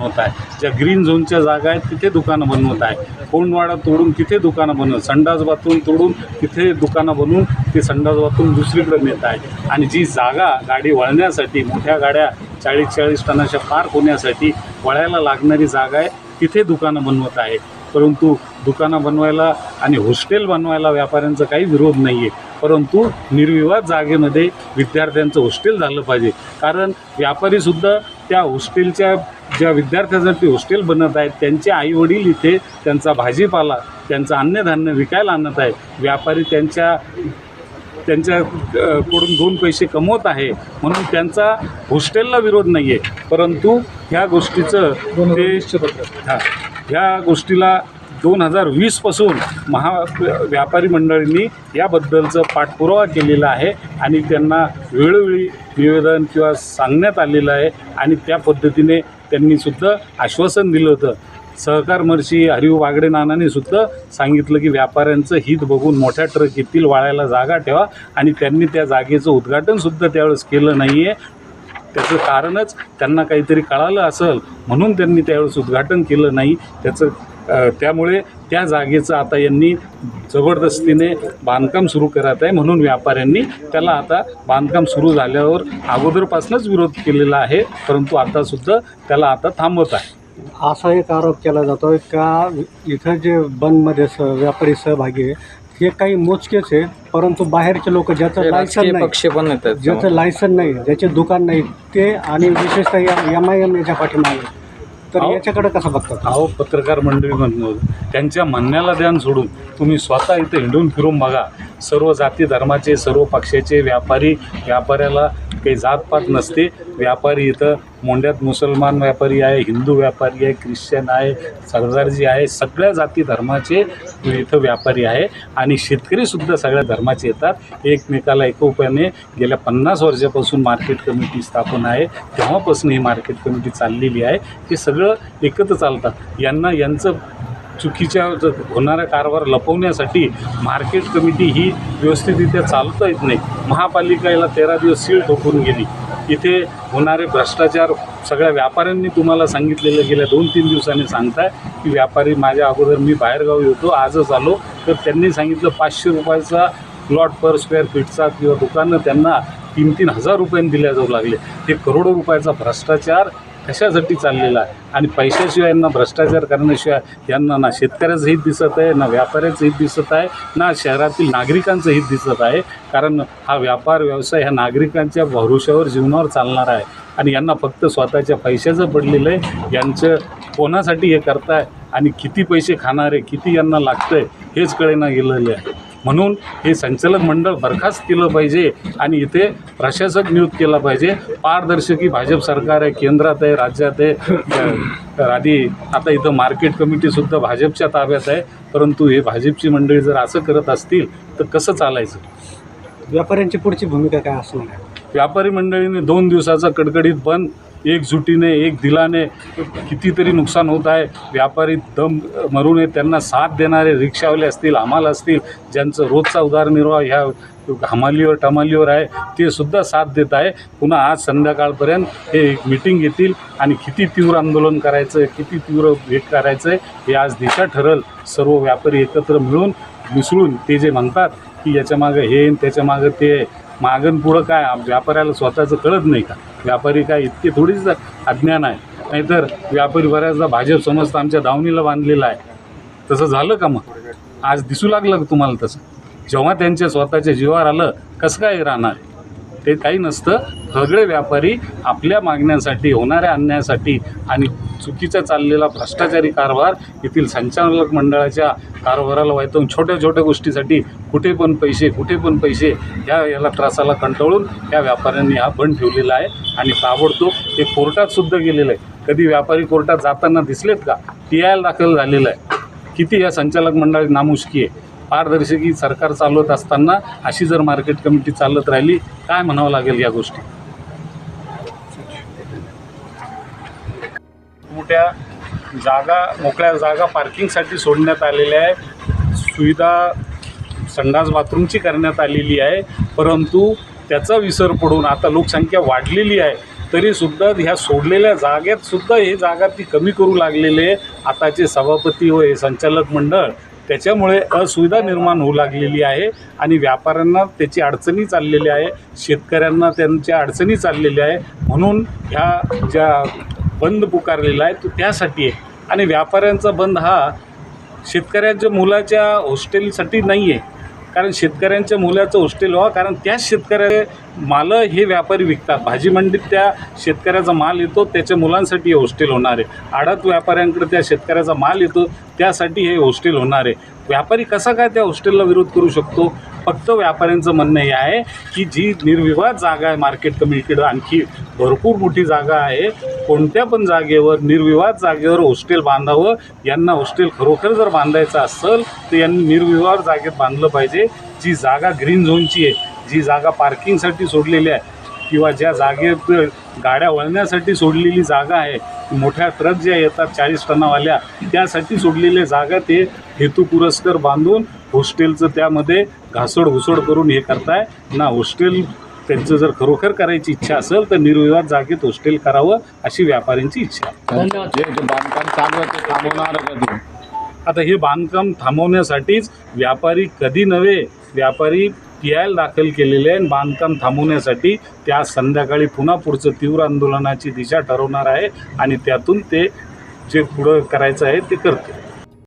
ज्या ग्रीन झोनच्या जागा आहेत तिथे दुकानं बनवत आहे. कोंडवाडा तोडून तिथे दुकानं बनवत संडास बाथरूम तोडून तिथे दुकानं बनवून ते संडास बाथरूम दुसरीकडे नेत आहे. आणि जी जागा गाडी वळण्यासाठी मोठ्या गाड्या चाळीस चाळीस टनाच्या पार होण्यासाठी वळायला लागणारी जागा आहे तिथे दुकानं बनवत आहे. परंतु दुकानं बनवायला आणि हॉस्टेल बनवायला व्यापाऱ्यांचा काही विरोध नाही आहे परंतु निर्विवाद जागेमध्ये विद्यार्थ्यांचं हॉस्टेल झालं पाहिजे. कारण व्यापारीसुद्धा त्या हॉस्टेलच्या ज्या विद्यार्थ्यांसाठी हॉस्टेल बनत आहेत त्यांचे आईवडील इथे त्यांचा भाजीपाला त्यांचं अन्नधान्य विकायला आणत आहे व्यापारी त्यांच्या त्यांच्या अ, कडून दोन पैसे कमवत आहे. म्हणून त्यांचा हॉस्टेलला विरोध नाही आहे परंतु ह्या गोष्टीचं ते हां ह्या गोष्टीला दोन हजार वीसपासून महा व्यापारी मंडळींनी याबद्दलचं पाठपुरावा केलेला आहे आणि त्यांना वेळोवेळी निवेदन किंवा सांगण्यात आलेलं आहे आणि त्या पद्धतीने त्यांनीसुद्धा आश्वासन दिलं होतं. सहकार मर्शी हरिव वागडे नानाने सुद्धा सांगितलं की व्यापाऱ्यांचं हित बघून मोठ्या ट्रक येथील वाळायला जागा ठेवा आणि त्यांनी त्या जागेचं उद्घाटनसुद्धा त्यावेळेस केलं नाही आहे त्याचं कारणच त्यांना काहीतरी कळालं असेल म्हणून त्यांनी त्यावेळेस उद्घाटन केलं नाही. त्याचं त्यामुळे त्या जागेचं आता यांनी जबरदस्तीने बांधकाम सुरू करत आहे म्हणून व्यापाऱ्यांनी त्याला आता बांधकाम सुरू झाल्यावर अगोदरपासूनच विरोध केलेला आहे परंतु आतासुद्धा त्याला आता थांबवत आहे. असा एक आरोप केला जातो का इथं जे बंदमध्ये स व्यापारी सहभागी आहे हे काही मोजकेच आहे परंतु बाहेरचे लोक ज्याचं लायसन नाही पक्ष पण येतात. ज्याचं लायसन नाही ज्याचे दुकान नाही ते आणि विशेषतः एम आय एम याच्या पाठीमागे. तर अहो. याच्याकडे कसं बघतात? अहो पत्रकार मंडळी म्हणून त्यांच्या म्हणण्याला ध्यान सोडून तुम्ही स्वतः इथं हिंडून फिरून बघा. सर्व जाती धर्माचे सर्व पक्षाचे व्यापारी व्यापाऱ्याला काही जातपात नसते. व्यापारी इथं मोंड्यात मुसलमान व्यापारी आहे हिंदू व्यापारी आहे ख्रिश्चन आहे सरदारजी आहे सगळ्या जाती धर्माचे इथं व्यापारी आहे. आणि शेतकरीसुद्धा सगळ्या धर्माचे येतात. एकमेकाला एकोप्याने गेल्या पन्नास वर्षापासून मार्केट कमिटी स्थापन आहे. तेव्हापासून ही मार्केट कमिटी चाललेली आहे. हे सगळं एकत्र चालतात. यांना यांचं चुकीच्या होणारा कारभार लपवण्यासाठी मार्केट कमिटी ही व्यवस्थितरित्या चालवता येत नाही. महापालिकेला तेरा दिवस सील ठोकून गेली. इथे होणारे भ्रष्टाचार सगळ्या व्यापाऱ्यांनी तुम्हाला सांगितलेलं गेल्या दोन तीन दिवसांनी सांगताय की व्यापारी माझ्या अगोदर मी बाहेरगावी होतो आजच आलो. तर त्यांनी सांगितलं पाचशे रुपयाचा प्लॉट पर स्क्वेअर फीटचा किंवा दुकानं त्यांना तीन तीन हजार रुपयांनी दिल्या जाऊ लागले. ते करोडो रुपयाचा भ्रष्टाचार कशासाठी चाललेला आहे? आणि पैशाशिवाय यांना भ्रष्टाचार करण्याशिवाय यांना ना शेतकऱ्याचं हित दिसत आहे ना व्यापाऱ्याचं हित दिसत आहे ना शहरातील नागरिकांचं हित दिसत आहे. कारण हा व्यापार व्यवसाय ह्या नागरिकांच्या भरोशावर जीवनावर चालणार आहे. आणि यांना फक्त स्वतःच्या पैशाचं पडलेलं आहे. यांचं कोणासाठी हे करताय? आणि किती पैसे खाणारे किती यांना लागतं आहे हेच कळेना गेलेले आहे. म्हणून हे संचालक मंडळ बरखास्त केलं पाहिजे आणि इथे प्रशासक नियुक्त केला पाहिजे. पारदर्शकी भाजप सरकार आहे केंद्रात आहे राज्यात आहे. आधी आता इथं मार्केट कमिटीसुद्धा भाजपच्या ताब्यात आहे. परंतु हे भाजपची मंडळी जर असं करत असतील तर कसं चालायचं? व्यापाऱ्यांची पुढची भूमिका काय असणार आहे? व्यापारी मंडळीने दोन दिवसाचा कडकडीत बंद एकजुटीने एक दिलाने कितीतरी नुकसान होत आहे. व्यापारी दम मरून त्यांना साथ देणारे रिक्षावाले असतील हमाल असतील ज्यांचं रोजचा उदारनिर्वाह ह्या हमालीवर टमालीवर आहे ते सुद्धा साथ देत आहे. पुन्हा आज संध्याकाळपर्यंत हे एक मिटिंग घेतील आणि किती तीव्र आंदोलन करायचं किती तीव्र भेट करायचं आहे हे आज दिशा ठरल. सर्व व्यापारी एकत्र मिळून मिसळून ते जे म्हणतात की याच्यामागं हे त्याच्यामागं ते मागण मागं पुढं काय? व्यापाऱ्याला स्वतःचं कळत नाही का? व्यापारी काय इतके थोडीच अज्ञान आहे? नाहीतर व्यापारी बऱ्याचदा भाजप समजतं आमच्या दावणीला बांधलेला आहे. तसं झालं का मग? आज दिसू लागलं का तुम्हाला तसं? जेव्हा त्यांच्या स्वतःच्या जीवावर आलं कसं काय राहणार? ते काही नसतं. सगळे व्यापारी आपल्या मागण्यासाठी होणाऱ्या अन्यायासाठी आणि चुकीचा चाललेला भ्रष्टाचारी कारभार येथील संचालक मंडळाच्या कारभाराला वायतून छोट्या छोट्या गोष्टीसाठी कुठे पण पैसे कुठे पण पैसे ह्या याला त्रासाला कंटाळून या व्यापाऱ्यांनी हा बंद ठेवलेला आहे आणि ताबडतोब ते कोर्टातसुद्धा गेलेलं आहे कधी व्यापारी कोर्टात जाताना दिसलेत का? टी आय दाखल झालेलं आहे. किती या संचालक मंडळाची नामुष्की आहे? पारदर्शकी सरकार चालवत असताना अशी जर मार्केट कमिटी चालत राहिली काय म्हणावं लागेल या गोष्टी? मोठ्या जागा मोकळ्या जागा पार्किंगसाठी सोडण्यात आलेल्या आहे सुविधा संडास बाथरूमची करण्यात आलेली आहे. परंतु त्याचा विसर पडून आता लोकसंख्या वाढलेली आहे तरीसुद्धा ह्या सोडलेल्या जागेतसुद्धा हे जागा ती कमी करू लागलेले आहे. आताचे सभापती व हे संचालक मंडळ त्याच्यामुळे असुविधा निर्माण होऊ लागलेली आहे आणि व्यापाऱ्यांना त्याची अडचणी चाललेली आहे शेतकऱ्यांना त्यांच्या अडचणी चाललेल्या आहे. म्हणून ह्या ज्या बंद पुकारलेला आहे तो त्यासाठी आहे. आणि व्यापाऱ्यांचा बंद हा शेतकऱ्यांच्या मुलाच्या हॉस्टेलसाठी नाही आहे कारण शेतकऱ्यांच्या मुलाचं होस्टेल व्हा कारण त्याच शेतकऱ्या मालं हे व्यापारी विकतात. भाजी मंडीत त्या शेतकऱ्याचा माल येतो त्याच्या मुलांसाठी हे हॉस्टेल होणार आहे. आडत व्यापाऱ्यांकडे त्या शेतकऱ्याचा माल येतो त्यासाठी हे हॉस्टेल होणार आहे. व्यापारी कसा काय त्या हॉस्टेलला विरोध करू शकतो? फक्त व्यापाऱ्यांचं म्हणणं हे आहे की जी निर्विवाद जागा आहे मार्केट कमिटीकडं आणखी भरपूर मोठी जागा आहे कोणत्या पण जागेवर निर्विवाद जागेवर हॉस्टेल बांधावं यांना हॉस्टेल खरोखर जर बांधायचं असेल तर यांनी निर्विवाद जागेत बांधलं पाहिजे. जी जागा ग्रीन झोनची आहे जी जागा पार्किंगसाठी सोडलेली आहे किंवा ज्या जागेत गाड्या वळण्यासाठी सोडलेली जागा आहे मोठ्या ट्रक ज्या येतात चाळीस टनावाल्या त्यासाठी सोडलेल्या जागा ते हेतू पुरस्कार बांधून हॉस्टेलचं त्यामध्ये घासड घुसड करून हे करताय. ना हॉस्टेल त्यांचं जर खरोखर करायची इच्छा असेल तर निर्विवाद जागेत हॉस्टेल करावं अशी व्यापाऱ्यांची इच्छा आहे. जे जे बांधकाम चालू आहे ते थांबवणार कधी? आता हे बांधकाम थांबवण्यासाठीच व्यापारी कधी नव्हे व्यापारी पी आय दाखल केलेले आहे बांधकाम थांबवण्यासाठी त्या संध्याकाळी पुन्हा पुढचं तीव्र आंदोलनाची दिशा ठरवणार आहे आणि त्यातून ते जे पुढं करायचं आहे ते करते